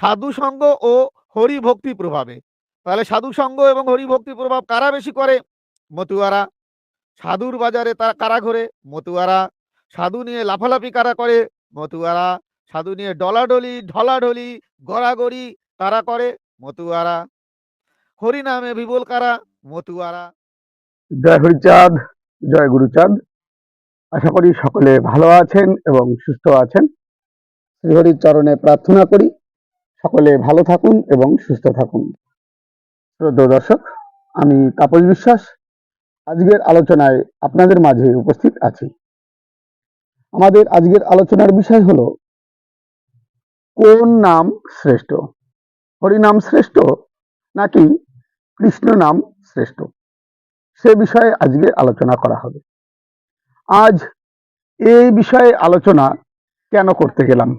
সাধু সঙ্গ ও হরি ভক্তি প্রভাবে। তাহলে সাধু সঙ্গ এবং হরি ভক্তি প্রভাব কারা বেশি করে? মতুয়ারা। সাধুর বাজারে তারা কারা ঘোরে? মতুয়ারা। সাধু নিয়ে লাফালাফি কারা করে? মতুয়ারা। সাধু নিয়ে ডলাডলি, ঢলাঢলি, গড়াগড়ি তারা করে? মতুয়ারা। হরি নামে বিবল কারা? মতুয়ারা। জয় হরিচাঁদ, জয় গুরুচাঁদ। আশা করি সকলে ভালো আছেন এবং সুস্থ আছেন। শ্রীহরির চরণে প্রার্থনা করি। সকলে ভালো থাকুন এবং সুস্থ থাকুন। শ্রদ্ধেয় দর্শক, আমি তাপস বিশ্বাস। আজকের আলোচনায় আপনাদের মাঝে উপস্থিত আছি। আমাদের আজকের আলোচনার বিষয় হলো, কোন নাম শ্রেষ্ঠ? হরিনাম শ্রেষ্ঠ নাকি কৃষ্ণ নাম শ্রেষ্ঠ? সে বিষয়ে আজকে আলোচনা করা হবে। আজ এই বিষয়ে আলোচনা কেন করতে গেলাম?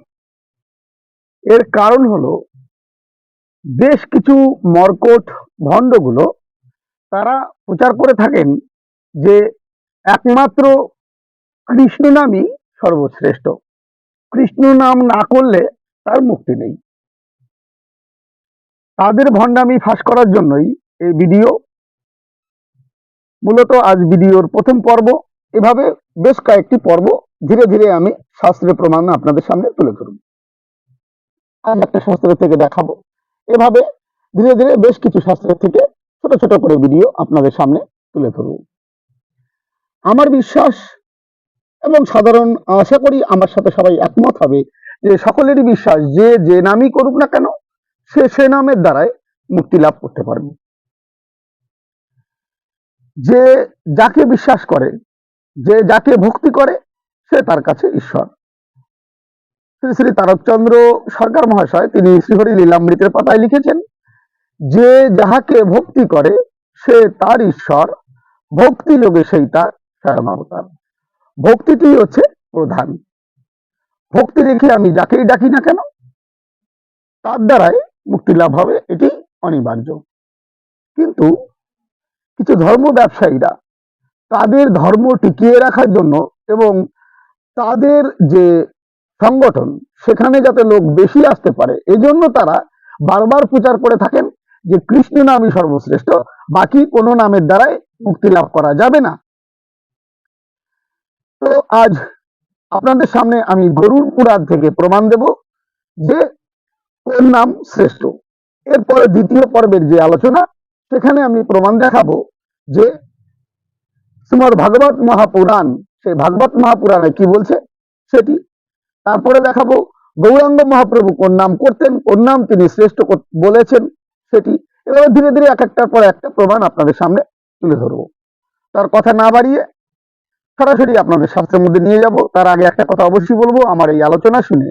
এর কারণ হলো বেশ কিছু মর্কট ভণ্ডগুলো তারা প্রচার করে থাকেন যে একমাত্র কৃষ্ণ নামই সর্বশ্রেষ্ঠ। কৃষ্ণ নাম না করলে তার মুক্তি নেই। তাদের ভণ্ডামি ফাঁস করার জন্যই এই ভিডিও। মূলত আজ ভিডিওর প্রথম পর্ব। এভাবে বেশ কয়েকটি পর্ব ধীরে ধীরে আমি শাস্ত্রের প্রমাণ আপনাদের সামনে তুলে ধরব। আজ একটা শাস্ত্র থেকে দেখাবো। এভাবে ধীরে ধীরে বেশ কিছু শাস্ত্রের থেকে ছোট ছোট করে ভিডিও আপনাদের সামনে তুলে ধরব। আমার বিশ্বাস এবং সাধারণ আশা করি আমার সাথে সবাই একমত হবে যে সকলেরই বিশ্বাস যে যে নামই করুক না কেন, সে সে নামের দ্বারাই মুক্তি লাভ করতে পারবে। যে যাকে বিশ্বাস করে, যে যাকে ভক্তি করে, সে তার কাছে ঈশ্বর। শ্রী শ্রী তারকচন্দ্র সরকার মহাশয়, তিনি শ্রীহরি লীলামৃতের পাতায় লিখেছেন, যে যাহাকে ভক্তি করে, সে তার ঈশ্বর, ভক্তি লোকে সেই তার স্বয়ং অবতার। ভক্তিটি হচ্ছে প্রধান। ভক্তি রেখে আমি যাকেই ডাকি না কেন, তার দ্বারাই মুক্তি লাভ হবে, এটি অনিবার্য। কিন্তু কিছু ধর্ম ব্যবসায়ীরা তাদের ধর্ম টিকিয়ে রাখার জন্য এবং তাদের যে সংগঠন সেখানে যাতে লোক বেশি আসতে পারে, এজন্য তারা বারবার প্রচার করে থাকেন যে কৃষ্ণ নামই সর্বশ্রেষ্ঠ, বাকি কোনো নামের দ্বারাই মুক্তি লাভ করা যাবে না। তো আজ আপনাদের সামনে আমি গরুর পুরাণ থেকে প্রমাণ দেব যে কোন নাম শ্রেষ্ঠ। এরপরে দ্বিতীয় পর্বের যে আলোচনা, সেখানে আমি প্রমাণ দেখাবো যে শ্রীমদ ভাগবত মহাপুরাণ, সেই ভাগবত মহাপুরাণে কি বলছে, সেটি তারপরে দেখাবো গৌরাঙ্গ মহাপ্রভু কোন নাম করতেন, কোন নাম তিনি শ্রেষ্ঠ বলেছেন সেটি। এভাবে ধীরে ধীরে এক একটার পর একটা প্রমাণ আপনাদের সামনে তুলে ধরবো। তার কথা না বাড়িয়ে সরাসরি আপনাদের শাস্ত্রের মধ্যে নিয়ে যাব। তার আগে একটা কথা অবশ্যই বলব, আমার এই আলোচনা শুনে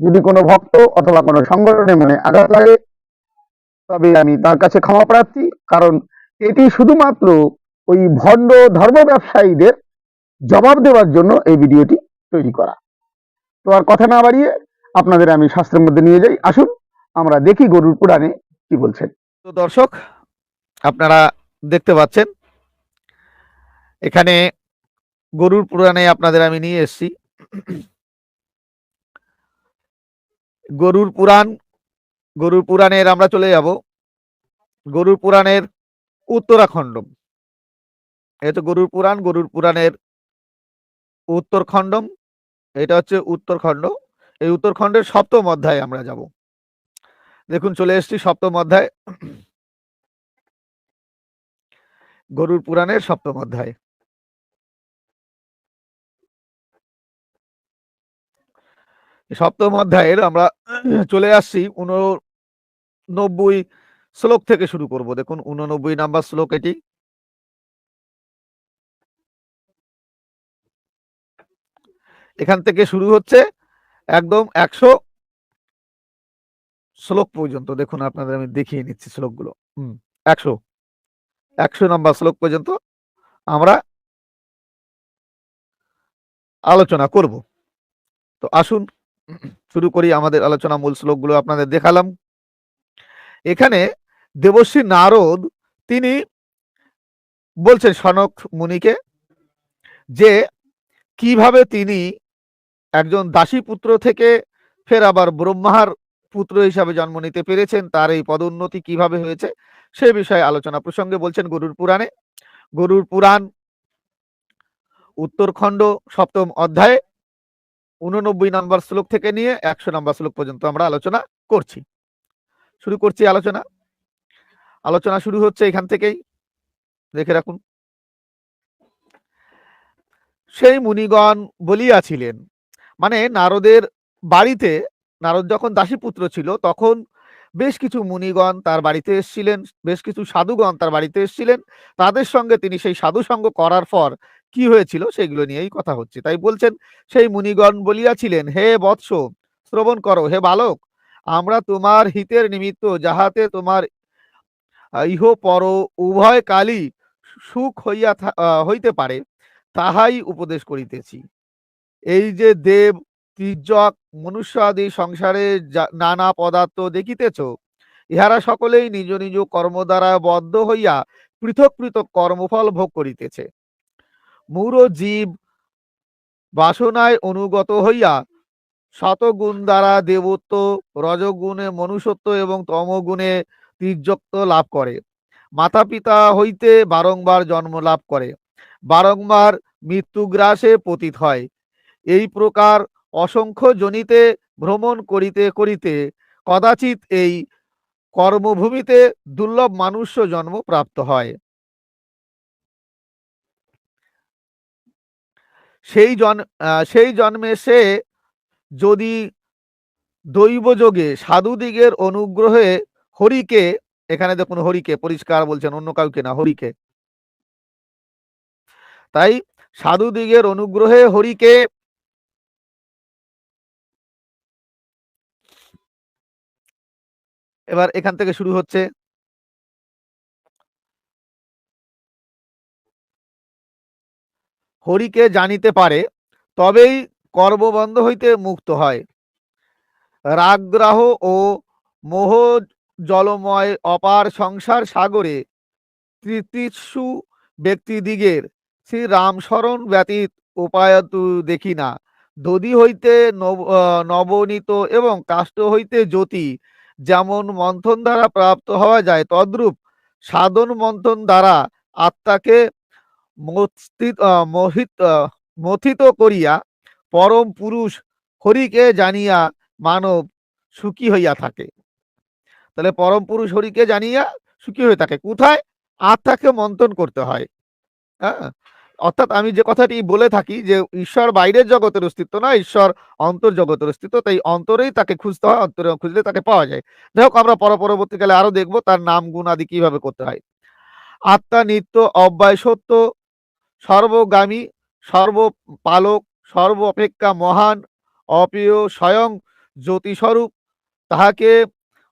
যদি কোনো ভক্ত অথবা কোনো সংগঠনে মনে আঘাত লাগে, তবে আমি তার কাছে ক্ষমা প্রার্থী, কারণ এটি শুধুমাত্র ওই ভণ্ড ধর্ম ব্যবসায়ীদের জবাব দেওয়ার জন্য এই ভিডিওটি তৈরি করা। তো আর কথা না বাড়িয়ে আপনাদের আমি শাস্ত্রের মধ্যে নিয়ে যাই। আসুন, আমরা দেখি গরুর পুরাণে কি বলছেন। তো দর্শক, আপনারা দেখতে পাচ্ছেন, এখানে গরুর পুরাণে আপনাদের আমি নিয়ে এসেছি। গরুর পুরাণ, গরুর পুরাণের আমরা চলে যাব। গরুর পুরাণের উত্তরাখণ্ড। এই তো গরুর পুরাণ, গরুর পুরাণের উত্তরখণ্ডম এটা হচ্ছে উত্তরখণ্ড। এই উত্তরখণ্ডের সপ্তম অধ্যায়ে আমরা যাব। দেখুন, চলে এসেছি সপ্তম অধ্যায়। গরুর পুরাণের সপ্তম অধ্যায়। সপ্তম অধ্যায়ের আমরা চলে আসছি উননব্বই শ্লোক থেকে শুরু করব। দেখুন, উননব্বই নাম্বার শ্লোক এটি। এখান থেকে শুরু হচ্ছে একদম একশো শ্লোক পর্যন্ত। দেখুন, আপনাদের আমি দেখিয়ে নিচ্ছি শ্লোকগুলো। হুম, একশো। একশো নম্বর শ্লোক পর্যন্ত আমরা আলোচনা করব। তো আসুন, শুরু করি আমাদের আলোচনা মূল শ্লোকগুলো আপনাদের দেখালাম। এখানে দেবশ্রী নারদ, তিনি বলছেন সনক মুনিকে যে কীভাবে তিনি একজন দাসী পুত্র থেকে ফের আবার ব্রহ্মার পুত্র হিসাবে জন্ম নিতে পেরেছেন। তার এই পদোন্নতি কীভাবে হয়েছে সে বিষয়ে আলোচনা প্রসঙ্গে বলছেন গরুর পুরাণে। গরুর পুরাণ উত্তরখণ্ড সপ্তম অধ্যায়ে উননব্বই নম্বর শ্লোক থেকে নিয়ে একশো নম্বর শ্লোক পর্যন্ত আমরা আলোচনা করছি। শুরু করছি আলোচনা। আলোচনা শুরু হচ্ছে এখান থেকেই। দেখে রাখুন। সেই মুনিগণ বলিয়াছিলেন মানে নারদের বাড়িতে, নারদ যখন দাসীপুত্র ছিল, তখন বেশ কিছু মুনিগণ তার বাড়িতে এসেছিলেন, বেশ কিছু সাধুগণ তার বাড়িতে এসেছিলেন। তাদের সঙ্গে তিনি সেই সাধু সঙ্গ করার পর কি হয়েছিল সেগুলো নিয়েই কথা হচ্ছে। তাই বলছেন, সেই মুনিগণ বলিয়াছিলেন, হে বৎস, শ্রবণ করো, হে বালক, আমরা তোমার হিতের নিমিত্ত যাহাতে তোমার ইহ পর উভয় কালই সুখ হইয়া হইতে পারে, তাহাই উপদেশ করিতেছি। এই যে দেব, তির্যক মনুষ্য আদি সংসারে নানা পদার্থ দেখিতেছ, ইহারা সকলেই নিজ নিজ কর্ম দ্বারা বদ্ধ হইয়া পৃথক পৃথক কর্মফল ভোগ করিতেছে। মূঢ় জীব বাসনায় অনুগত হইয়া শতগুণ দ্বারা দেবত্ব, রজগুণে মনুষ্যত্ব এবং তমগুণে তির্যক্ত লাভ করে। মাতা পিতা হইতে বারংবার জন্ম লাভ করে। বারংবার মৃত্যুগ্রাসে পতিত হয়। এই প্রকার অসংখ্য জনিতে ভ্রমণ করিতে করিতে কদাচিৎ এই কর্মভূমিতে দুর্লভ মানুষ্য জন্ম প্রাপ্ত হয়। সেই জন সেই জন্মে সে যদি দৈবযোগে সাধুদিগের অনুগ্রহে হরিকে, এখানে দেখুন হরিকে, পরিষ্কার বলছেন অন্য কাউকে না, হরিকে। তাই সাধুদিগের অনুগ্রহে হরিকে এবার এখান থেকে শুরু হচ্ছে হরিকে জানিতে পারে, তবেই কর্মবন্ধ হইতে মুক্ত হয়। রাগগ্রাহ ও মোহ জলময় অপার সংসার সাগরে তৃতীয়সু ব্যক্তিদিগের শ্রী রামশরণ ব্যতীত উপায়তু দেখি না। দধি হইতে নবনীত এবং কাষ্ঠ হইতে জ্যোতি যেমন মন্থন দ্বারা প্রাপ্ত হওয়া যায়, তদ্রূপ সাধন মন্থন দ্বারা আত্মাকে মোহিত, মথিত করিয়া পরম পুরুষ হরিকে জানিয়া মানব সুখী হইয়া থাকে। তাহলে পরম পুরুষ হরিকে জানিয়া সুখী হয়ে থাকে। কোথায়? আত্মাকে মন্থন করতে হয়। হ্যাঁ? অর্থাৎ আমি যে কথাটি বলে থাকি যে ঈশ্বর বাইরের জগতের অস্তিত্ব না, ঈশ্বর অন্তর জগতের অস্তিত্ব, তাই অন্তরেই তাকে খুঁজতে হয়, অন্তরে খুঁজলে তাকে পাওয়া যায়। যাই হোক, আমরা পর পরবর্তীকালে আরও দেখব তার নাম, গুণ আদি কীভাবে করতে হয়। আত্মা, নিত্য, অব্যয়, সত্য, সর্বগামী, সর্বপালক, সর্ব অপেক্ষা মহান, অপ্রিয়, স্বয়ং জ্যোতিস্বরূপ, তাহাকে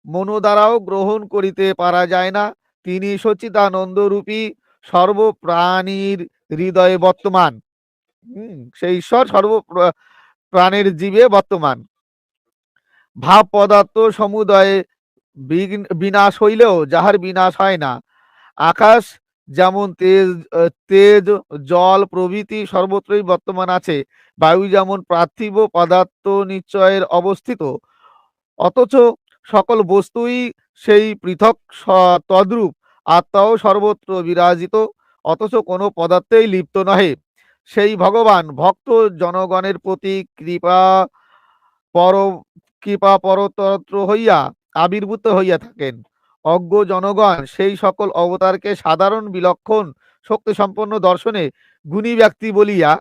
মনো দ্বারাও গ্রহণ করিতে পারা যায় না। তিনি সচিদানন্দ রূপী সর্বপ্রাণীর হৃদয়ে বর্তমান। হুম, সেই ঈশ্বর সর্ব প্রাণের জীবে বর্তমান। ভাব পদার্থ সমুদয়ে বিনাশ হইলেও যাহার বিনাশ হয় না। আকাশ যেমন তেজ তেজ জল প্রভৃতি সর্বত্রই বর্তমান আছে। বায়ু যেমন পার্থিব পদার্থ নিশ্চয়ের অবস্থিত। অথচ সকল বস্তুই সেই পৃথক তদ্রূপ। আত্মাও সর্বত্র বিরাজিত। অথচ কোনো পদার্থেই লিপ্ত নহে। সেই ভগবান ভক্ত জনগণের প্রতি কৃপা পর, কৃপা পরতন্ত্র হইয়া আবির্ভূত হইয়া থাকেন। অজ্ঞ জনগণ সেই সকল অবতারকে সাধারণ, বিলক্ষণ শক্তি সম্পন্ন দর্শনে গুণী ব্যক্তি বলিয়া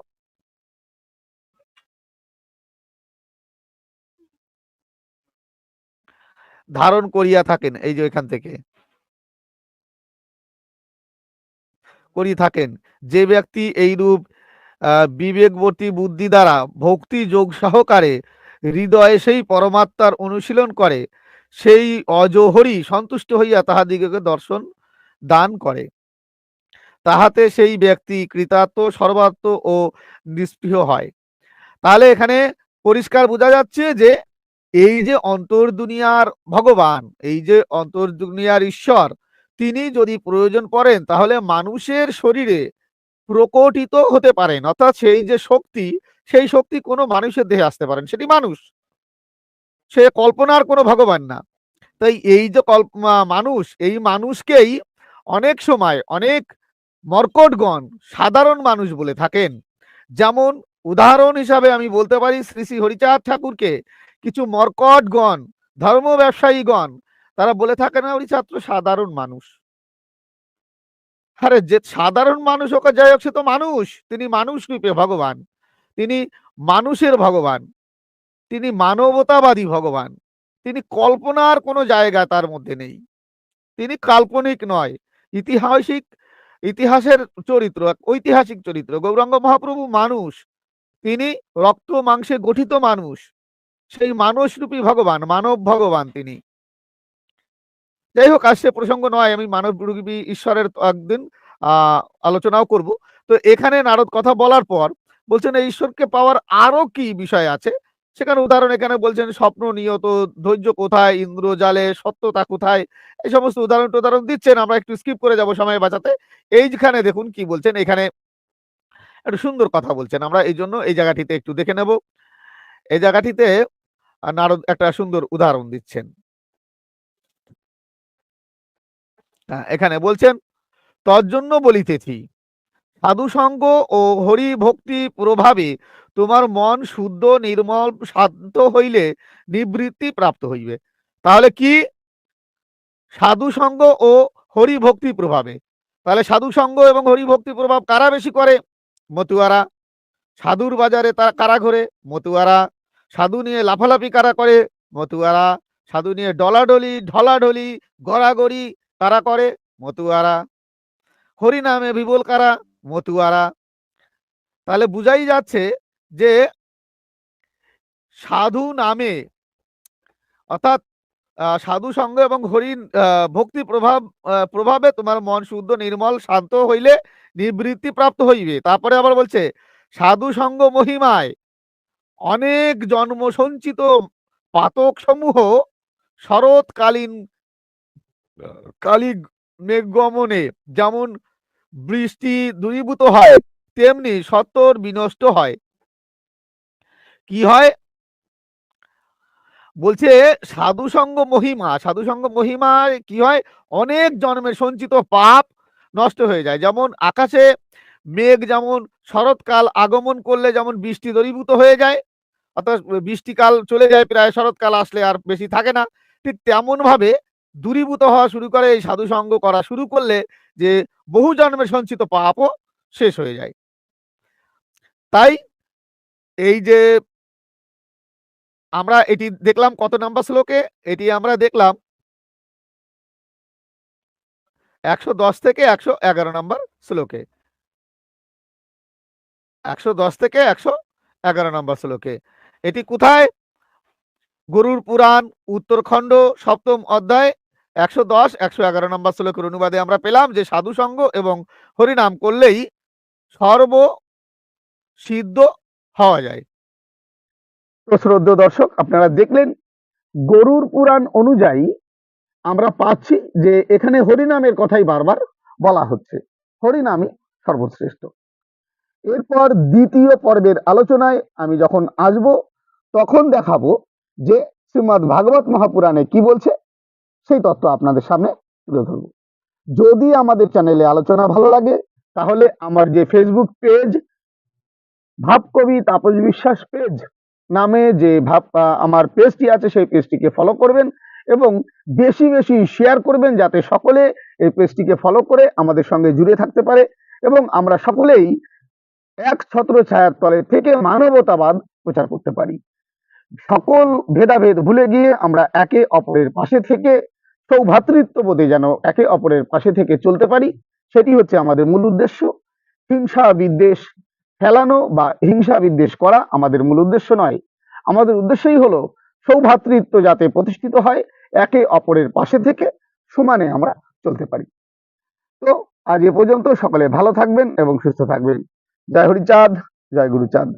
ধারণ করিয়া থাকেন। এই যে এখান থেকে। করি থাকেন। যে ব্যক্তি এইরূপ আহ, বিবেকবর্তী বুদ্ধি দ্বারা ভক্তি যোগ সহকারে হৃদয়ে সেই পরমাত্মার অনুশীলন করে সেই অজহরি সন্তুষ্ট হইয়া তাহাদিগকে দর্শন দান করে। তাহাতে সেই ব্যক্তি কৃতার্থ সর্বাত্ম ও নিস্পৃহ হয়। তাহলে এখানে পরিষ্কার বোঝা যাচ্ছে যে এই যে অন্তর্দুনিয়ার ভগবান এই যে অন্তর্দুনিয়ার ঈশ্বর তিনি যদি প্রয়োজন পড়েন তাহলে মানুষের শরীরে প্রকটিত হতে পারেন। অর্থাৎ সেই যে শক্তি, সেই শক্তি কোনো মানুষের দেহে আসতে পারেন সেটি মানুষ। সে কল্পনার কোনো ভগবান না। তাই এই যে কল্প মানুষ, এই মানুষকেই অনেক সময় অনেক মর্কটগণ, সাধারণ মানুষ বলে থাকেন। যেমন উদাহরণ হিসাবে আমি বলতে পারি শ্রী শ্রী হরিচাঁদ ঠাকুরকে, কিছু মর্কটগণ ধর্ম ব্যবসায়ীগণ তারা বলে থাকেন হরিচাঁদ তো সাধারণ মানুষ। আরে, যে সাধারণ মানুষ আর যাই হোক, সে তো মানুষ। তিনি মানুষ রূপে ভগবান। তিনি মানুষের ভগবান। তিনি মানবতাবাদী ভগবান। তিনি কল্পনার কোনো জায়গা তার মধ্যে নেই। তিনি কাল্পনিক নয়। ইতিহাসিক, ইতিহাসের চরিত্র ঐতিহাসিক চরিত্র। গৌরাঙ্গ মহাপ্রভু মানুষ। তিনি রক্ত মাংসে গঠিত মানুষ। সেই মানসরূপী ভগবান, মানব ভগবান তিনি। যাই হোক, আর সে প্রসঙ্গ নয়, আমি মানব রূপী ঈশ্বরের একদিন আলোচনাও করব। তো এখানে নারদ কথা বলার পর বলছেন, এই ঈশ্বরকে পাওয়ার আরও কি বিষয় আছে? সেখানে উদাহরণ এখানে বলছেন, স্বপ্ন নিয়ত, ধৈর্য কোথায় ইন্দ্রজালে সত্যতা কোথায়? এই সমস্ত উদাহরণ টুদাহরণ দিচ্ছেন, আমরা একটু স্কিপ করে যাব সময় বাঁচাতে। এইখানে দেখুন কি বলছেন, এখানে একটু সুন্দর কথা বলছেন, আমরা এই জন্য এই জায়গাটিতে একটু দেখে নেব। এই জায়গাটিতে নারদ একটা সুন্দর উদাহরণ দিচ্ছেন। এখানে বলছেন, তজ্জন্য বলিতেছি, সাধুসঙ্গ ও হরি ভক্তি প্রভাবে তোমার মন শুদ্ধ, নির্মল, শান্ত হইলে নিবৃত্তি প্রাপ্ত হইবে। তাহলে কি? সাধু সঙ্গ ও হরি ভক্তি প্রভাবে। তাহলে সাধু সঙ্গ এবং হরি ভক্তি প্রভাব কারা বেশি করে? মতুয়ারা। সাধুর বাজারে তারা কারা ঘোরে? মতুয়ারা। সাধু নিয়ে লাফালাফি কারা করে? মতুয়ারা। সাধু নিয়ে ডলাডলি, ঢলাঢলি, গড়াগড়ি কারা করে? মতুয়ারা। হরি নামে বিবল কারা? মতুয়ারা। তাহলে বুঝাই যাচ্ছে যে সাধু নামে, অর্থাৎ সাধু সঙ্গ এবং হরিণ ভক্তি প্রভাব প্রভাবে তোমার মন শুদ্ধ, নির্মল, শান্ত হইলে নিবৃত্তি প্রাপ্ত হইবে। তারপরে আবার বলছে, সাধু সঙ্গ মহিমায় অনেক জন্ম সঞ্চিত পাতক সমূহ শরৎকালীন কালী মেঘগমনে যেমন বৃষ্টি দূরীভূত হয়, তেমনি সত্তর বিনষ্ট হয়। কি হয়? বলছে সাধুসঙ্গ মহিমা, সাধুসঙ্গ মহিমায় কি হয়? অনেক জন্মের সঞ্চিত পাপ নষ্ট হয়ে যায়। যেমন আকাশে মেঘ, যেমন শরৎকাল আগমন করলে যেমন বৃষ্টি দরীভূত হয়ে যায়, অর্থাৎ বৃষ্টিকাল চলে যায়, প্রায় শরৎকাল আসলে আর বেশি থাকে না, ঠিক তেমন ভাবে দূরীভূত হওয়া শুরু করে, এই সাধুসঙ্গ করা শুরু করলে যে বহু জন্মের সঞ্চিত পাপও শেষ হয়ে যায়। তাই এই যে আমরা এটি দেখলাম কত নাম্বার শ্লোকে? এটি আমরা দেখলাম একশো দশ থেকে একশো এগারো নাম্বার শ্লোকে। একশো দশ থেকে একশো এগারো নম্বর শ্লোকে। এটি কোথায়? গরুর পুরাণ, উত্তরখণ্ড, সপ্তম অধ্যায় একশো দশ, একশো এগারো নম্বর শ্লোকের অনুবাদে আমরা পেলাম যে সাধু সঙ্গ এবং হরিনাম করলেই সর্ব সিদ্ধ হওয়া যায়। তো শ্রদ্ধ দর্শক, আপনারা দেখলেন গরুর পুরাণ অনুযায়ী আমরা পাচ্ছি যে এখানে হরিনামের কথাই বারবার বলা হচ্ছে। হরিনামই সর্বশ্রেষ্ঠ। এরপর দ্বিতীয় পর্বের আলোচনায় আমি যখন আসব, তখন দেখাবো যে শ্রীমৎ ভাগবত মহাপুরাণে কি বলছে? সেই তত্ত্ব আপনাদের সামনে তুলে ধরবো। যদি আমাদের চ্যানেলে আলোচনা ভালো লাগে, তাহলে আমার যে ফেসবুক পেজ ভাবকবি তাপস বিশ্বাস পেজ নামে যে ভাব আমার পেজটি আছে, সেই পেজটিকে ফলো করবেন এবং বেশি বেশি শেয়ার করবেন যাতে সকলে এই পেজটিকে ফলো করে আমাদের সঙ্গে জুড়ে থাকতে পারে এবং আমরা সকলেই এক ছত্র ছায়ার তলে থেকে মানবতাবাদ প্রচার করতে পারি। সকল ভেদাভেদ ভুলে গিয়ে আমরা একে অপরের পাশে থেকে সৌভ্রাতৃত্ববোধে যেন একে অপরের পাশে থেকে চলতে পারি, সেটি হচ্ছে আমাদের মূল উদ্দেশ্য। হিংসা বিদ্বেষ ফেলানো বা হিংসা বিদ্বেষ করা আমাদের মূল উদ্দেশ্য নয়। আমাদের উদ্দেশ্যই হলো সৌভ্রাতৃত্ব যাতে প্রতিষ্ঠিত হয়, একে অপরের পাশে থেকে সমানে আমরা চলতে পারি। তো আজ এ পর্যন্ত সকলে ভালো থাকবেন এবং সুস্থ থাকবেন। জয় হরিচাঁদ, জয় গুরুচাঁদ।